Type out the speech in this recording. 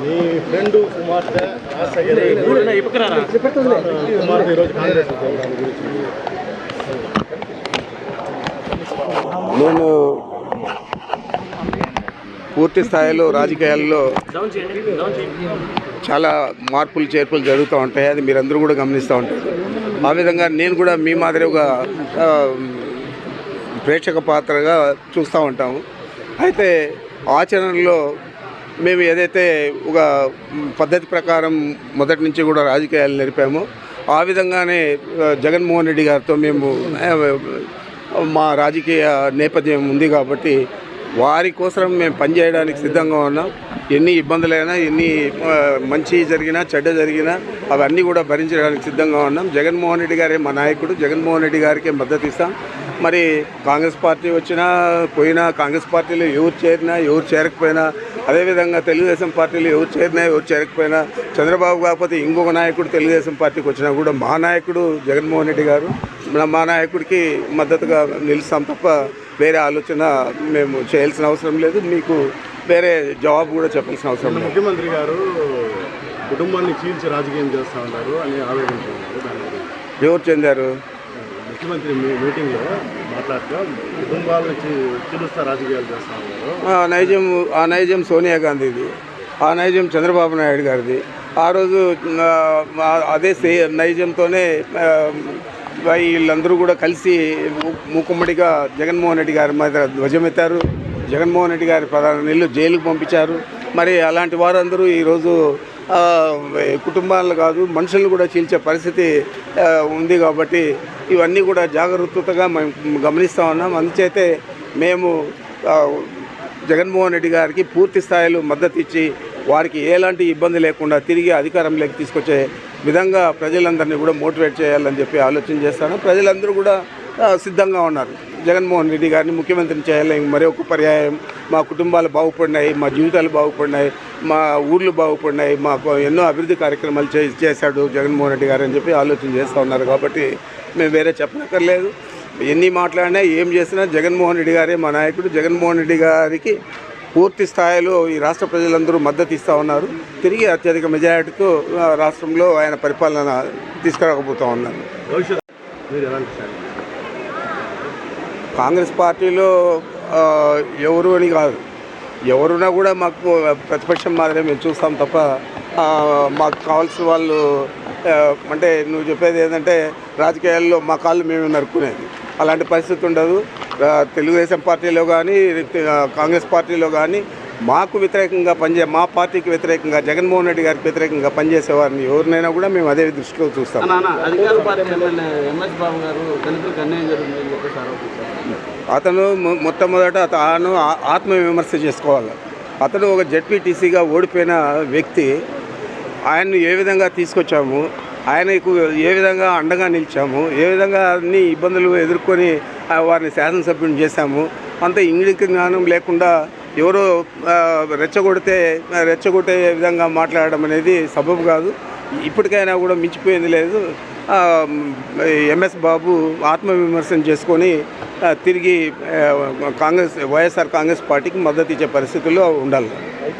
మీ friend కుమార్తె కుమార్తె ఈరోజు కాంగ్రెస్ నేను పూర్తి స్థాయిలో రాజకీయాల్లో చాలా మార్పులు చేర్పులు జరుగుతూ ఉంటాయి. అది మీరందరూ కూడా గమనిస్తూ ఉంటారు. ఆ విధంగా నేను కూడా మీ మాదిరి ఒక ప్రేక్షక పాత్రగా చూస్తూ ఉంటాము. అయితే ఆచరణలో మేము ఏదైతే ఒక పద్ధతి ప్రకారం మొదటి నుంచి కూడా రాజకీయాలు నేర్పామో ఆ విధంగానే జగన్మోహన్ రెడ్డి గారితో మేము మా రాజకీయ నేపథ్యం ఉంది కాబట్టి వారి కోసం మేము పనిచేయడానికి సిద్ధంగా ఉన్నాం. ఎన్ని ఇబ్బందులైనా ఎన్ని మంచి జరిగినా చెడ్డ జరిగినా అవన్నీ కూడా భరించడానికి సిద్ధంగా ఉన్నాం. జగన్మోహన్ రెడ్డి గారే మా నాయకుడు. జగన్మోహన్ రెడ్డి గారికి మద్దతు ఇస్తాం. మరి కాంగ్రెస్ పార్టీ వచ్చినా పోయినా కాంగ్రెస్ పార్టీలో ఎవరు చేరినా ఎవరు చేరకపోయినా అదేవిధంగా తెలుగుదేశం పార్టీలో ఎవరు చేరినా ఎవరు చేరకపోయినా చంద్రబాబు కాకపోతే ఇంకొక నాయకుడు తెలుగుదేశం పార్టీకి వచ్చినా కూడా మా నాయకుడు జగన్మోహన్ రెడ్డి గారు మా నాయకుడికి మద్దతుగా నిలుస్తాం తప్ప వేరే ఆలోచన మేము చేయాల్సిన అవసరం లేదు. మీకు వేరే జవాబు కూడా చెప్పాల్సిన అవసరం లేదు. ముఖ్యమంత్రి గారు కుటుంబాన్ని చీల్చి రాజకీయం చేస్తూ ఉన్నారు అని ఆవేదించున్నారు దాని గురించి ఎవరు చెందారు? ముఖ్యమంత్రి మీటింగ్లో మాట్లాడుతూ కుటుంబాల నుంచి చిరుస్తా రాజకీయాలు చేస్తూ ఆ నైజం ఆ నైజం సోనియా గాంధీది ఆ నైజం చంద్రబాబు నాయుడు గారిది. ఆ రోజు అదే సే నైజంతోనే వీళ్ళందరూ కూడా కలిసి మూకుమ్మడిగా జగన్మోహన్ రెడ్డి గారి మీద ధ్వజమెత్తారు. జగన్మోహన్ రెడ్డి గారి ప్రధాన నీళ్ళు జైలుకు పంపించారు. మరి అలాంటి వారందరూ ఈరోజు కుటుంబాలు కుటుంబాలను కాదు మనుషులను కూడా చీల్చే పరిస్థితి ఉంది కాబట్టి ఇవన్నీ కూడా జాగ్రత్తగా మేము గమనిస్తూ ఉన్నాం. అందుచేతే మేము జగన్మోహన్ రెడ్డి గారికి పూర్తి స్థాయిలో మద్దతు ఇచ్చి వారికి ఎలాంటి ఇబ్బంది లేకుండా తిరిగి అధికారంలోకి తీసుకొచ్చే విధంగా ప్రజలందరినీ కూడా మోటివేట్ చేయాలని చెప్పి ఆలోచన చేస్తాను. ప్రజలందరూ కూడా సిద్ధంగా ఉన్నారు. జగన్మోహన్ రెడ్డి గారిని ముఖ్యమంత్రిని చేయాలని మరి ఒక పర్యాయం మా కుటుంబాలు బాగుపడినాయి మా జీవితాలు బాగుపడినాయి మా ఊర్లు బాగుపడినాయి మాకు ఎన్నో అభివృద్ధి కార్యక్రమాలు చే చేశాడు జగన్మోహన్ రెడ్డి గారు అని చెప్పి ఆలోచన చేస్తూ ఉన్నారు కాబట్టి మేము వేరే చెప్పనక్కర్లేదు. ఎన్ని మాట్లాడినా ఏం చేసినా జగన్మోహన్ రెడ్డి గారే మా నాయకుడు. జగన్మోహన్ రెడ్డి గారికి పూర్తి స్థాయిలో ఈ రాష్ట్ర ప్రజలందరూ మద్దతు ఇస్తూ ఉన్నారు. తిరిగి అత్యధిక మెజారిటీతో రాష్ట్రంలో ఆయన పరిపాలన తీసుకురాకపోతూ ఉన్నారు. కాంగ్రెస్ పార్టీలో ఎవరు అని కాదు. ఎవరున్నా కూడా మాకు ప్రతిపక్షం మాదిరే మేము చూస్తాం తప్ప మాకు కావాల్సిన వాళ్ళు అంటే నువ్వు చెప్పేది ఏంటంటే రాజకీయాల్లో మా కాళ్ళు మేము నరుక్కునేది. అలాంటి పరిస్థితి ఉండదు. తెలుగుదేశం పార్టీలో కానీ కాంగ్రెస్ పార్టీలో కానీ మాకు వ్యతిరేకంగా పనిచే మా పార్టీకి వ్యతిరేకంగా జగన్మోహన్ రెడ్డి గారికి వ్యతిరేకంగా పనిచేసే వారిని ఎవరినైనా కూడా మేము అదే దృష్టిలో చూస్తాం. అతను మొట్టమొదట తాను ఆత్మవిమర్శ చేసుకోవాలి. అతను ఒక జడ్పీటీసీగా ఓడిపోయిన వ్యక్తి ఆయన్ని ఏ విధంగా తీసుకొచ్చాము ఆయనకు ఏ విధంగా అండగా నిలిచాము ఏ విధంగా అన్ని ఇబ్బందులు ఎదుర్కొని వారిని శాసనసభ్యుని చేశాము అంత ఇంగిడికి జ్ఞానం లేకుండా ఎవరో రెచ్చగొడితే రెచ్చగొట్టే విధంగా మాట్లాడడం అనేది సబబు కాదు. ఇప్పటికైనా కూడా మించిపోయింది లేదు. ఎంఎస్ బాబు ఆత్మవిమర్శన చేసుకొని తిరిగి కాంగ్రెస్ వైఎస్ఆర్ కాంగ్రెస్ పార్టీకి మద్దతు ఇచ్చే పరిస్థితుల్లో ఉండాలి.